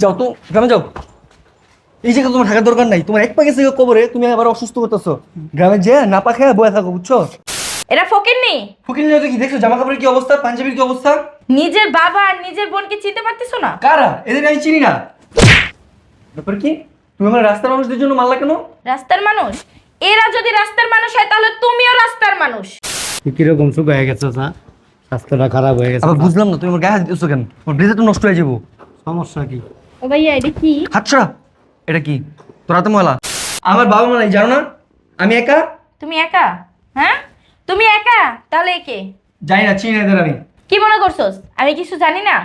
যাও তো গ্রামে যাও। এই জায়গা তোমার থাকার দরকার নাই। তোমার এক পা গেছে কবরে তুমি আবার অসুস্থ করতেছো। গ্রামে যে না পা খেয়ে বয়ে থাকো বুঝছ? এরা ফকিরনি ফকির নিয়ে কি? দেখছ জামা কাপড়ের কি অবস্থা? পাঞ্জাবির কি অবস্থা? নিজের বাবা আর নিজের বোনকে চিনতে পারতেছো না? কারা? এদের আমি চিনি না। ব্যাপার কি? তুমি আমার রাস্তার মানুষদের জন্য মারলা কেন? রাস্তার মানুষ? এরা যদি রাস্তার মানুষ হয় তাহলে তুমিও রাস্তার মানুষ। কীরকম সুখ হয়ে গেছো না স্বাস্থ্যটা খারাপ হয়ে গেছে। আবার বুঝলাম না তুমি আমার গায়ে হাত দিতেছো কেন? আমার ব্রেজে তো নষ্ট হয়ে যাব। সমস্যা কি? ও ভাইয়া এটা কি? হাতছাড়া। এটা কি? তোর হাতে ময়লা? আমার বাবা মা নাই জানো না? আমি একা? তুমি একা? হ্যাঁ? তুমি একা? তাহলে একে? জানি না চিনি না এদের আমি। কি মনে করছোস? আমি কিছু জানি না?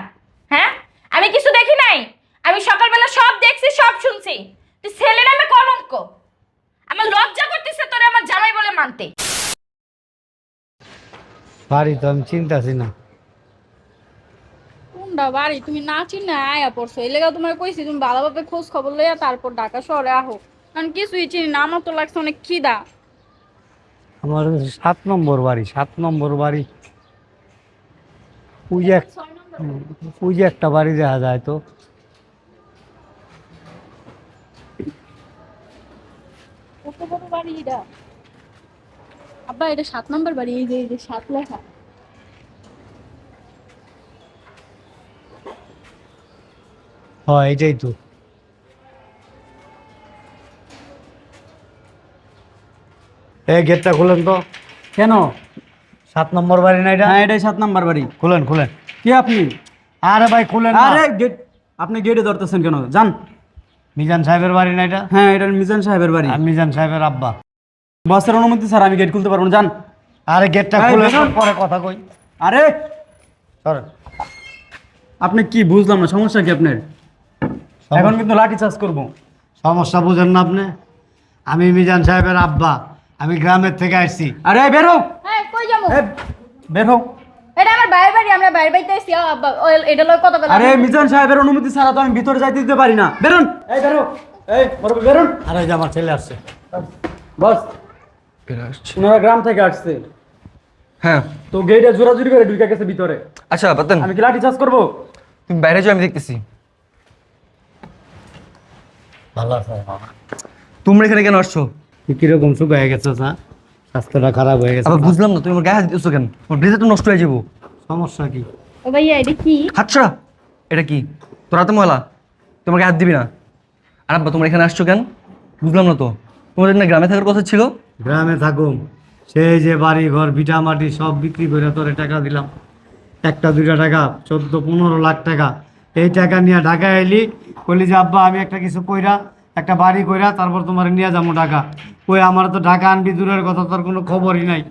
হ্যাঁ? আমি কিছু দেখি নাই? আমি সকালবেলা সব দেখছি সব শুনছি। তুই ছেলে নামে কলঙ্ক। আমার লজ্জা করতেছে তোরে আমার জামাই বলে মানতে। বাড়ি তো আমি চিন্তাছি না। কোনটা বাড়ি তুমি না চিনে আয়া পড়ছো। এই লেগে তোমার কইছি তুমি ভালোভাবে খোঁজ খবর লইয়া তারপর ঢাকা শহরে আহো। কারণ কিছুই চিনি না আমার তো লাগছে অনেক খিদা। আমার সাত নম্বর বাড়ি সাত নম্বর বাড়ি। ওই যে এক- ওই যে একটা বাড়ি দেখা যায় তো। কত বড় বাড়ি এটা? আব্বা এটা সাত নম্বর বাড়ি এই যে এই যে সাত লেখা। হয় এটাই তো। এই গেটটা খুলেন তো। কেন? সাত নম্বর বাড়ি না এটা? হ্যাঁ এটাই সাত নাম্বার বাড়ি। খুলেন খুলেন। কি আপনি? আরে ভাই খুলেন না। আরে গেট আপনি গেটে ধরতেছেন কেন? যান। মিজান সাহেবের বাড়ি না এটা? হ্যাঁ এটা মিজান সাহেবের বাড়ি। আর মিজান সাহেবের আব্বা। বসের অনুমতি স্যার আমি গেট খুলতে পারব না যান। আরে গেটটা এই, খুলে বেরোন। পরে কথা কই। আরে! সরেন। আপনি কি বুঝলাম না সমস্যা কি আপনার? এখন কিন্তু লাঠি চাষ করব। সমস্যা বুঝেন না আপনি। আমি মিজান সাহেবের আব্বা। আমি গ্রামের থেকে আসছি। আরে বের হ্যাঁ কই যাব? এ, বের এটা আমার বাইরের বাড়ি আমরা বাইরে বাড়িতে আও আব্বা এটা লয় কত বেলা আরে মিজান সাহেবের অনুমতি ছাড়া তো আমি ভিতরে যাইতে দিতে পারি না। বেরোন এই বেরো এই বরফ বেরোন আরে যে আমার ছেলে আসছে। বস। ওনারা গ্রাম থেকে আসছে। হ্যাঁ। তো গেটে জোরাজুরি করে ঢুকে গেছে ভিতরে। আচ্ছা বাতেন আমি কি লাঠি চার্জ করব? তুমি বাইরে যাও আমি দেখতেছি। ভালো আছে। তোমরা এখানে কেন আসছো? তুই কীরকম সুখ হয়ে গেছে না স্বাস্থ্যটা খারাপ হয়ে গেছে আবার বুঝলাম না তুমি আমার গায়ে হাত দিতেছো কেন? আমার ব্রেজে তো নষ্ট হয়ে যাব। সমস্যা কি? ও ভাইয়া এটা কি? হাতছাড়া। এটা কি? তোর হাতে ময়লা? তোমার গায়ে হাত দিবি না? আর আব্বা তোমরা এখানে আসছো কেন? বুঝলাম না তো। তোমাদের না গ্রামে থাকার কথা ছিল? গ্রামে থাকুম। সেই যে বাড়ি ঘর ভিটা মাটি সব বিক্রি করে তোরে টাকা দিলাম। একটা দুইটা টাকা চোদ্দ পনেরো লাখ টাকা। এই টাকা নিয়ে ঢাকা এলি বলি যে, আব্বা, আমি একটা কিছু কইরা, একটা বাড়ি কইরা তারপর তোমার নিয়ে যাব ঢাকা। ওই আমার তো ঢাকা আনবি, দূরের কথা তোর কোনো খবরই নাই।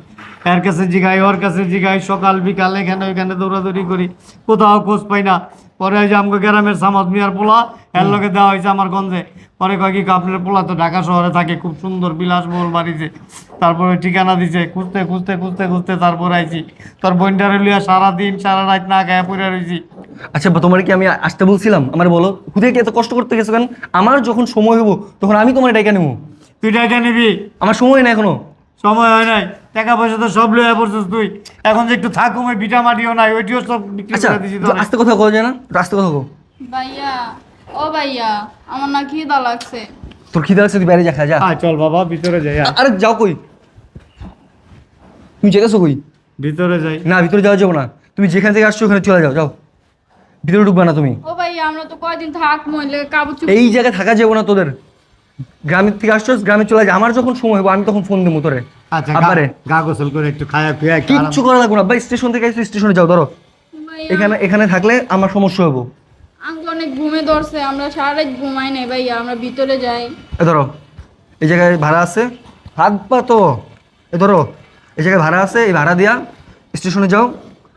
এর কাছে জিগাই, ওর কাছে জিগাই, সকাল, বিকাল, এখানে ওইখানে দৌড়াদৌড়ি করি, কোথাও খোঁজ পাই না। পরে ওই যে আমাকে গ্রামের সামাদ মিয়ার পোলা এর লোকে দেওয়া হয়েছে আমার গঞ্জে। পরে কয় কি আপনার পোলা তো ঢাকা শহরে থাকে খুব সুন্দর বিলাসবহুল বাড়িতে তারপরে ঠিকানা দিছে খুঁজতে খুঁজতে খুঁজতে খুঁজতে তারপর আইছি। তোর বোনটারে লিয়া সারাদিন সারা রাত না গায়ে পড়ে রয়েছি আচ্ছা তোমার কি আমি আসতে বলছিলাম? আমার বলো হুদে কি এত কষ্ট করতে গেছো কেন? আমার যখন সময় হব তখন আমি তোমার ডেকে নেব। তুই টাকা নিবি। আমার সময় নেই এখনও। সময় হয় নাই। টাকা পয়সা তো সব লইয়া পড়ছিস তুই। এখন যে একটু থাকুম ওই ভিটা মাটিও নাই ওইটিও সব বিক্রি আচ্ছা করে দিছি তোরে। আস্তে কথা কওয়া যায় না আস্তে কথা কো ভাইয়া ও ভাইয়া আমার না খিদা লাগছে। তোর খিদে লাগছে তুই বাইরে যা খা যা। আয় চল বাবা ভিতরে যাই আয়। আরে যাও কই? তুমি যেতেছো কই? ভিতরে যাই। না ভিতরে যাওয়া যাব না। তুমি যেখান থেকে আসছো ওখানে চলে যাও যাও। ভিতরে ঢুকবে না তুমি। ও ভাইয়া আমরা তো কয়দিন থাক মহিলা কাবু চুপ এই জায়গায় থাকা যাব না তোদের। গ্রামের থেকে আসছো গ্রামে চলে যা আমার যখন সময় হব আমি তখন ফোন দেবো তোরে। আচ্ছা আব্বারে গা- গোসল করে একটু খায়া খুয়া কিচ্ছু করা লাগবে না। ভাই স্টেশন থেকে আসছো স্টেশনে যাও ধরো। এখানে এখানে থাকলে আমার সমস্যা হব আমাকে অনেক ঘুমে ধরছে আমরা সারা রাত ঘুমাই নাই ভাইয়া আমরা ভিতরে যাই। এ ধরো। এই জায়গায় ভাড়া আছে। হাত পা তো। এ ধরো। এই জায়গায় ভাড়া আছে এই ভাড়া দিয়া স্টেশনে যাও।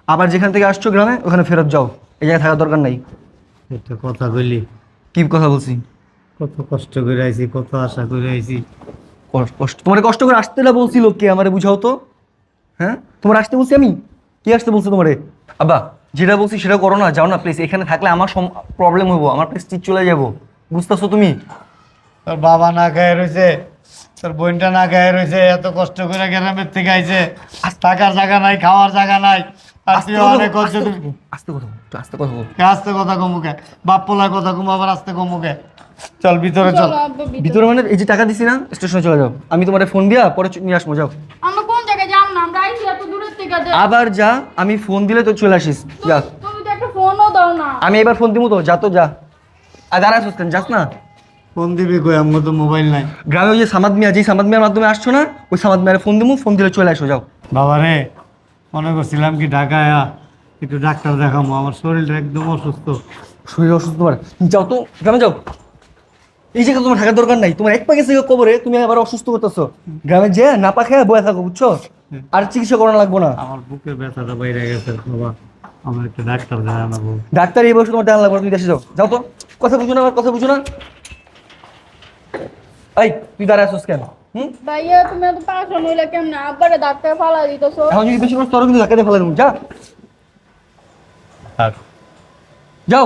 আবার যেখান থেকে আসছো গ্রামে ওখানে ফেরত যাও। এই জায়গায় থাকার দরকার নাই। একটা কথা বলি। কি কথা বলছি? কত কষ্ট করে আইছি কত আশা করে আইছি। কষ্ট- তোমার কষ্ট করে আসতে না বলছিল কে আমারে বুঝাও তো। হ্যাঁ? তোমার আসতে বলছি আমি? কি আসতে বলছো তোমারে? আব্বা যেটা বলছি সেটা করো না যাও না প্লিজ এখানে থাকলে আমার প্রবলেম হইব আমার প্লিজ প্রেস্টিজ চলে যাব। বুঝতেছো তুমি? তোর বাবা না খায় রয়েছে তোর বোনটা না খায় রয়েছে এত কষ্ট করে গ্রামের থেকে আইছে। থাকার জায়গা নাই খাওয়ার জায়গা নাই। আস্তে কথা আস্তে- কথা আস্তে কথা কমুকে। বাপ পোলার কথা কম আবার আস্তে কমুকে। চল ভিতরে চল। ভিতরে। মানে এই যে টাকা দিছি না স্টেশনে চলে যাও। আমি তোমার ফোন দিয়া পরে নিয়ে আসব যাও। আমরা কোন জায়গায় যাম না? আমরা আইছি এত দূরের থেকে যে আবার যা আমি ফোন দিলে তো চলে আসিস। যা। তুমি তো একটা ফোনও দাও না। আমি এবার ফোন দিব তো যা তো যা। আর দাঁড়া আসতেন যাস না। ফোন দিবি কই? আমার তো মোবাইল নাই। গ্রামে ওই যে সামাদ মিয়া যেই সামাদ মিয়ার মাধ্যমে আসছো না ওই সামাদ মিয়ার ফোন দিব ফোন দিলে চলে আসো যাও। বাবা রে মনে করছিলাম কি ঢাকায় একটু ডাক্তার দেখাবো আমার শরীরটা একদম অসুস্থ। শরীর অসুস্থ তুমি যাও তো গ্রামে যাও। এই জায়গা তোমার থাকার দরকার নাই। তোমার এক পা গেছে কবরে তুমি আবার অসুস্থ করতেছো গ্রামে যে না পা খেয়ে বয়ে থাকো বুঝছ? আর চিকিৎসা করানো লাগবো না। আমার বুকের ব্যথাটা বাইরে গেছে বাবা। আমার একটা ডাক্তার ডাক্তার এই বয়সে তোমার দেখান লাগবে না, তুমি দেশে যাও। যাও তো। কথা বুঝো না আমার কথা বুঝো না। এই তুই দাঁড়ায় আসোস কেন? ভাইয়া তুমি এত পাগল হইলে কেমনে? আব্বারে ডাক্তার ফালা দিতেছো। এখন যদি বেশি করে তোর কিন্তু ধাক্কা দিয়ে দেবো। যা। যাও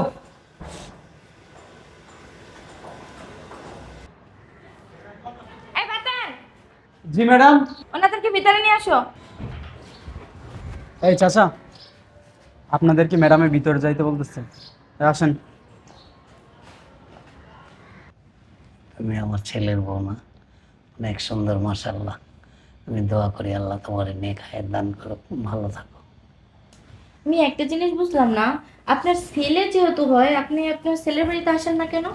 এই বাতান জি ম্যাডাম। ওনাদেরকে ভিতরে নিয়ে আসো। এই চাচা আপনাদেরকে ম্যাডামের ভিতরে যাইতে বলতেছে। আসেন। তুমি আমার ছেলের বউ না। অনেক সুন্দর মাসাল্লাহ আমি দোয়া করি আল্লাহ তোমার নেক হায়ের দান করো ভালো থাকো। আমি একটা জিনিস বুঝলাম না। আপনার ছেলে যেহেতু হয় আপনি আপনার ছেলের বাড়িতে আসেন না কেন?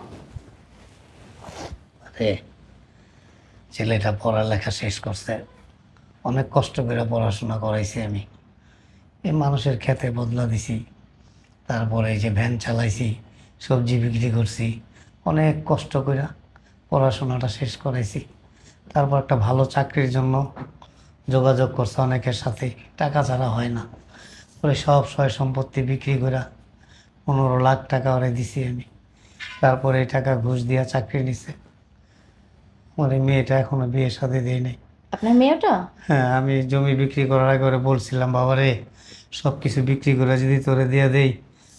আরে ছেলেটা পড়ালেখা শেষ করছে। অনেক কষ্ট করে পড়াশোনা করাইছি আমি। এই মানুষের খেতে বদলা দিছি। তারপরে এই যে ভ্যান চালাইছি, সবজি বিক্রি করছি, অনেক কষ্ট করে পড়াশোনাটা শেষ করাইছি। তারপর একটা ভালো চাকরির জন্য যোগাযোগ করছে অনেকের সাথে, টাকা ছাড়া হয় না। পরে সব সয় সম্পত্তি বিক্রি করে পনেরো লাখ টাকা ওরে দিছি আমি। তারপরে এই টাকা ঘুষ দিয়া চাকরি নিছে। আমার এই মেয়েটা এখনও বিয়ে সাথে দিই নাই। আপনার মেয়েটা? হ্যাঁ আমি জমি বিক্রি করার আগে ওরে বলছিলাম বাবা রে সব কিছু বিক্রি করে যদি তোরে দিয়ে দেই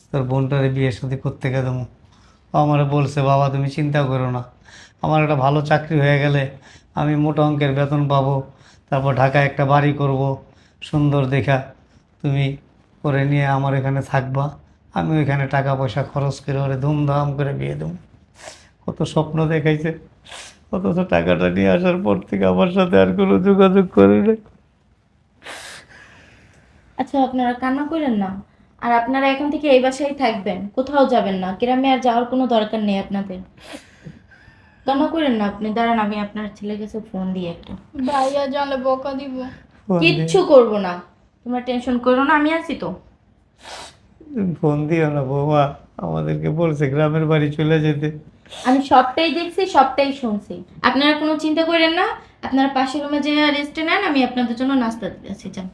তোর বোনটারে বিয়ে সাথে করতে গেলে আমার বলছে বাবা তুমি চিন্তা করো না। আমার একটা ভালো চাকরি হয়ে গেলে আমি মোটা অঙ্কের বেতন পাবো তারপর ঢাকায় একটা বাড়ি করব। সুন্দর দেখা তুমি করে নিয়ে আমার এখানে থাকবা। আমি ওইখানে টাকা পয়সা খরচ করে ওরে ধুমধাম করে বিয়ে দেবো। কত স্বপ্ন দেখাইছে। অথচ টাকাটা নিয়ে আসার পর থেকে আমার সাথে আর কোনো যোগাযোগ করে না আচ্ছা আপনারা কান্না করেন না। আর আপনারা এখন থেকে এই বাসায় থাকবেন কোথাও যাবেন না। গ্রামে আর যাওয়ার কোনো দরকার নেই আপনাদের। কান্না করেন না আপনি। দাঁড়ান আমি আপনার ছেলের কাছে ফোন দিই একটা। ভাইয়া জানলে বকা দিব। কিচ্ছু করব না। তোমরা টেনশন করো না আমি আছি তো। ফোন দিও না বৌমা। আমাদেরকে বলছে গ্রামের বাড়ি চলে যেতে। আমি সবটাই দেখছি সবটাই শুনছি। আপনারা কোনো চিন্তা করেন না আপনারা পাশের রুমে যে রেস্টে নেন আমি আপনাদের জন্য নাস্তা দিতেছি যান।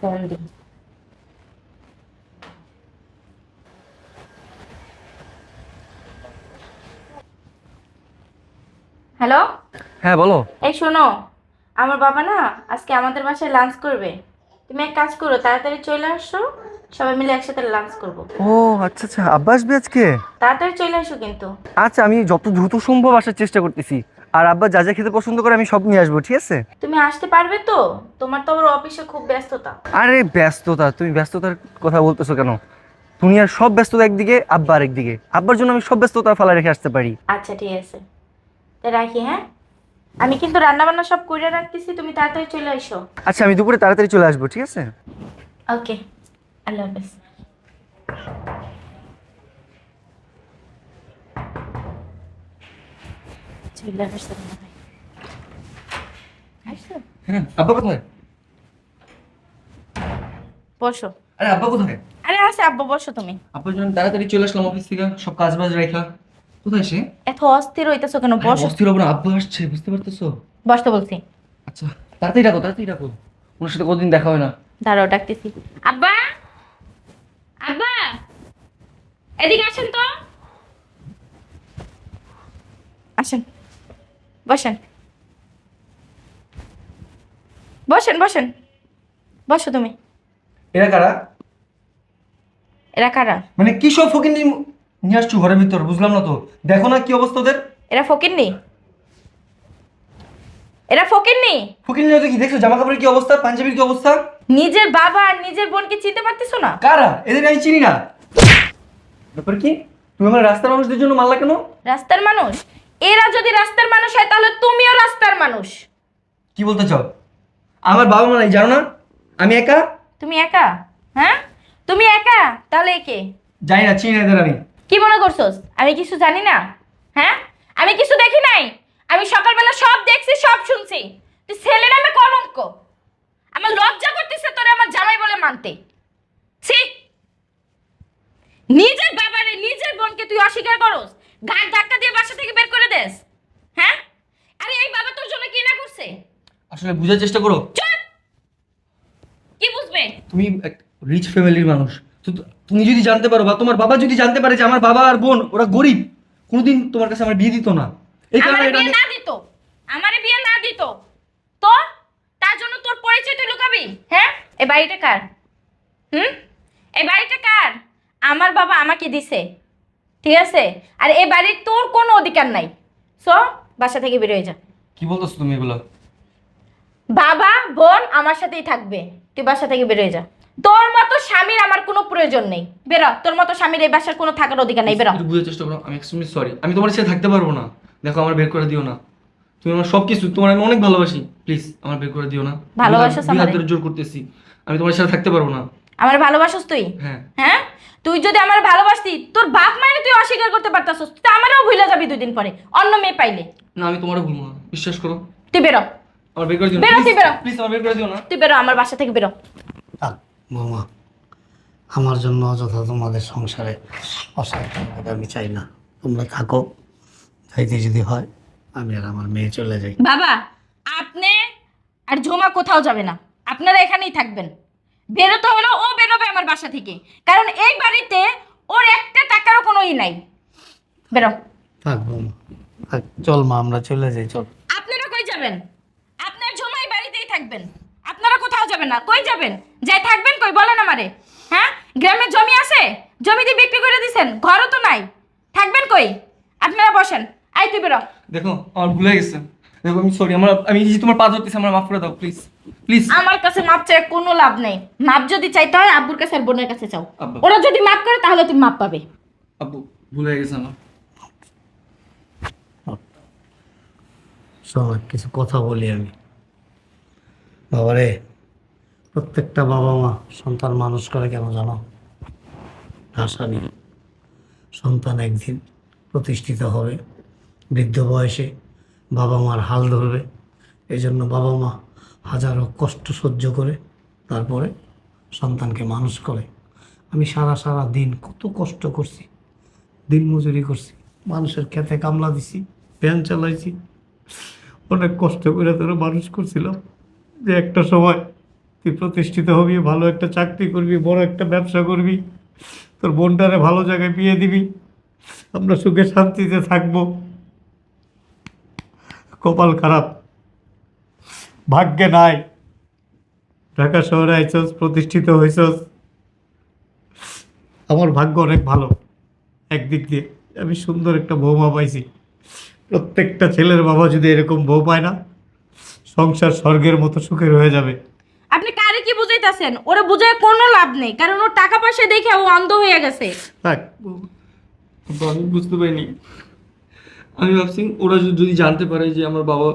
ফোন দিন হ্যালো হ্যাঁ বলো। এই শোনো আমার বাবা না আজকে আমাদের বাসায় লাঞ্চ করবে। তুমি এক কাজ করো তাড়াতাড়ি চলে আসো সবাই মিলে একসাথে লাঞ্চ করব। ও আচ্ছা আচ্ছা আব্বা আসবে আজকে? তাড়াতাড়ি চলে আসো কিন্তু। আচ্ছা আমি যত দ্রুত সম্ভব আসার চেষ্টা করতেছি। আর আব্বা যা যা খেতে পছন্দ করে আমি সব নিয়ে আসব ঠিক আছে? তুমি আসতে পারবে তো? তোমার তো আবার অফিসে খুব ব্যস্ততা। আরে ব্যস্ততা তুমি ব্যস্ততার কথা বলতেছো কেন? দুনিয়ার সব ব্যস্ততা একদিকে আব্বা আরেকদিকে। আব্বার জন্য আমি সব ব্যস্ততা ফেলা রেখে আসতে পারি। আচ্ছা ঠিক আছে। রাখি হ্যাঁ? আমি কিন্তু রান্না বান্না সব করে রাখতেছি তুমি তাড়াতাড়ি চলে এসো আচ্ছা আমি দুপুরে তাড়াতাড়ি চলে আসব ঠিক আছে? ওকে আল্লাহ হাফেজ। হয়। আব্বা কোথায়? বসো। আরে আব্বা কোথায়? আরে আসে আব্বু বসো তুমি। আব্বার জন্য তাড়াতাড়ি চলে আসলাম অফিস থেকে সব কাজ বাজ রেখা কোথায় সে? এত অস্থির হইতেছো কেন? বসো। অস্থির হব না আব্বা আসছে বুঝতে পারতেছো? বসতে বলছি। আচ্ছা তাড়াতাড়ি ডাকো তাড়াতাড়ি ডাকো। ওনার সাথে কতদিন দেখা হয় না? দাঁড়াও ডাকতেছি। আব্বা! আব্বা! এদিকে আসেন তো। আসেন। বসেন। বসেন বসেন। বসো তুমি। এরা কারা? এরা কারা? মানে কি সব ফকিনি নিয়ে আসছো ঘরের ভিতর বুঝলাম না তো। দেখো না কি অবস্থা ওদের। এরা ফকিরনি এরা ফকিরনি ফুকিনি তো কি দেখছ জামা কাপড়ের কি অবস্থা পাঞ্জাবির কি অবস্থা? নিজের বাবা আর নিজের বোনকে চিনতে পারতেছো না? কারা? এদের আমি চিনি না। ব্যাপার কি? তুমি আমার রাস্তার মানুষদের জন্য মারলা কেন? রাস্তার মানুষ? এরা যদি রাস্তার মানুষ হয় তাহলে তুমিও রাস্তার মানুষ। কি বলতে চাও? আমার বাবা মা নাই জানো না? আমি একা? তুমি একা? হ্যাঁ? তুমি একা? তাহলে কে জানি না চিনি না এদের আমি। কি মনে করছোস? আমি কিছু জানি না? হ্যাঁ? আমি কিছু দেখি নাই? আমি সকালবেলা সব দেখছি সব শুনছি। তুই ছেলে নামে কলঙ্ক। আমার লজ্জা করতেছে তোরে আমার জামাই বলে মানতে। ছি! নিজের বাবারে নিজের বোনকে তুই অস্বীকার করস? গাড় ধাক্কা দিয়ে বাসা থেকে বের করে দেস। হ্যাঁ? আরে এই বাবা তোর জন্য কি না করছে? আসলে বুঝার চেষ্টা করো। চুপ! কি বুঝবে? তুমি রিচ ফ্যামিলির মানুষ। তুমি যদি জানতে পারো বা তোমার বাবা যদি জানতে পারে যে আমার বাবা আর বোন ওরা গরিব কোনোদিন তোমার কাছে আমার বিয়ে দিত না। এই কারণে এটা না দিত। আমারে বিয়ে না দিত। তো তার জন্য তোর পরিচয় তুই লুকাবি। হ্যাঁ? এই বাড়িটা কার? হুম? এই বাড়িটা কার? আমার বাবা আমাকে দিছে। ঠিক আছে? আর এই বাড়ির তোর কোনো অধিকার নাই। সো বাসা থেকে বেরোয় যা। কি বলতেছো তুমি এগুলো? বাবা বোন আমার সাথেই থাকবে। তুই বাসা থেকে বেরোয় যা। তোর মতো স্বামীর আমার কোনো প্রয়োজন নেই। বেরো তোর মতো স্বামীর এই বাসার কোনো থাকার অধিকার নেই বেরো। একটু বুঝার চেষ্টা করো আমি এক্সট্রিমলি সরি আমি তোমার সাথে থাকতে পারব না। দেখো আমার বের করে দিও না। তুমি আমার সব কিছু তোমার আমি অনেক ভালোবাসি। প্লিজ আমার বের করে দিও না। হাত ধরে জোর করতেছি। আমি তোমার সাথে থাকতে পারব না। আমার ভালোবাসস তুই? হ্যাঁ। হ্যাঁ? তুই যদি আমার ভালোবাসতি তোর বাপ মায়ের তুই অস্বীকার করতে পারতাস তুই আমারও ভুলে যাবি দুই দিন পরে। অন্য মেয়ে পাইলে। না আমি তোমারও ভুলবো না। বিশ্বাস করো। তুই বেরো। আমার বের করে দিও না। বেরো, তুই বেরো। প্লিজ আমার বের করে দিও না। তুই বেরো আমার বাসা থেকে বেরো। বৌমা আমার জন্য অযথা তোমাদের সংসারে অশান্তি আমি চাই না। তোমরা থাকো যাইতে যদি হয় আমি আর আমার মেয়ে চলে যাই। বাবা আপনি আর ঝোমা কোথাও যাবে না। আপনারা এখানেই থাকবেন। বেরোতে হলো ও বেরোবে আমার বাসা থেকে। কারণ এই বাড়িতে ওর একটা টাকারও কোনো ই নাই। বেরো। থাক বৌমা থাক চল মা আমরা চলে যাই চল। আপনারা কই যাবেন? আপনার জমাই বাড়িতেই থাকবেন। আপনারা কোথাও যাবেন না কই যাবেন? যাই থাকবেন কই বলেন আমারে। হ্যাঁ? গ্রামের জমি আছে? জমি দিয়ে বিক্রি করে দিছেন? ঘরও তো নাই। থাকবেন কই? আপনারা বসেন। আই তুই বেরো। দেখো আমার ভুলে গেছে। দেখো আমি সরি আমার আমি এই যে তোমার পা ধরতেছি আমার মাফ করে দাও প্লিজ প্লিজ আমার কাছে মাপ চাই কোনো লাভ নেই। মাপ যদি চাইতে হয় আব্বুর কাছে আর বোনের কাছে চাও আব্বা। ওরা যদি মাপ করে তাহলে তুমি মাপ পাবে। আব্বু ভুলে গেছে আমার। শোন কিছু কথা বলি আমি। বাবারে, প্রত্যেকটা বাবা মা সন্তান মানুষ করে কেন জানো? আশা নেই সন্তান একদিন প্রতিষ্ঠিত হবে, বৃদ্ধ বয়সে বাবা মার হাল ধরবে এই জন্য বাবা মা হাজারো কষ্ট সহ্য করে তারপরে সন্তানকে মানুষ করে। আমি সারা সারা দিন কত কষ্ট করছি, দিন মজুরি করছি, মানুষের খেতে কামলা দিছি ভ্যান চালাইছি, অনেক কষ্ট করে তোরা মানুষ করছিলাম। যে একটা সময় তুই প্রতিষ্ঠিত হবি, ভালো একটা চাকরি করবি, বড় একটা ব্যবসা করবি, তোর বোনটারে ভালো জায়গায় বিয়ে দিবি, আমরা সুখে শান্তিতে থাকব। কপাল খারাপ। ভাগ্যে নাই। ঢাকা শহরে আইসস প্রতিষ্ঠিত হয়েছস আমার ভাগ্য অনেক ভালো, একদিক দিয়ে। আমি সুন্দর একটা বৌমা পাইছি। প্রত্যেকটা ছেলের বাবা যদি এরকম বউ পায় না সংসার স্বর্গের মতো সুখের হয়ে যাবে। আপনি কারে কি বুঝাইতেছেন? ওরা বুঝায় কোনো লাভ নেই কারণ ওর টাকা পয়সা দেখে ও অন্ধ হয়ে গেছে। থাক আমি বুঝতে পারিনি। আমি ভাবছি ওরা যদি- যদি জানতে পারে যে আমার বাবা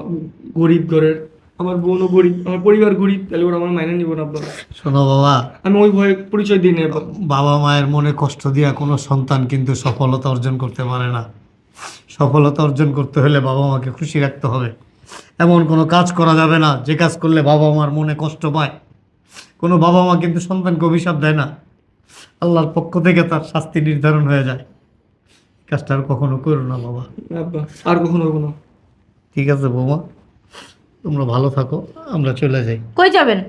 গরিব ঘরের আমার বোনও গরিব আমার পরিবার গরিব তাহলে ওরা আমার মাইনে নিব না আব্বা শোনো বাবা। আমি ওই ভয়ে পরিচয় দিই না বাবা মায়ের মনে কষ্ট দিয়া কোনো সন্তান কিন্তু সফলতা অর্জন করতে পারে না। সফলতা অর্জন করতে হলে বাবা মাকে খুশি রাখতে হবে। এমন কোনো কাজ করা যাবে না যে কাজ করলে বাবা মার মনে কষ্ট পায়। কোনো বাবা মা কিন্তু সন্তানকে অভিশাপ দেয় না। আল্লাহর পক্ষ থেকে তার শাস্তি নির্ধারণ হয়ে যায়। কাজটা আর কখনো করো না বাবা। আর কখনো হব না। ঠিক আছে বৌমা তোমরা ভালো থাকো আমরা চলে যাই। কই যাবেন?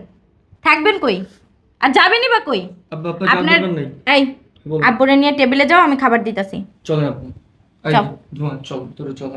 থাকবেন কই? আর যাবেনই বা কই? আপনার এই আব্বুরে নিয়ে টেবিলে যাও আমি খাবার দিতেছি। চলেন আপনি এই, চল। চল তোরে চল।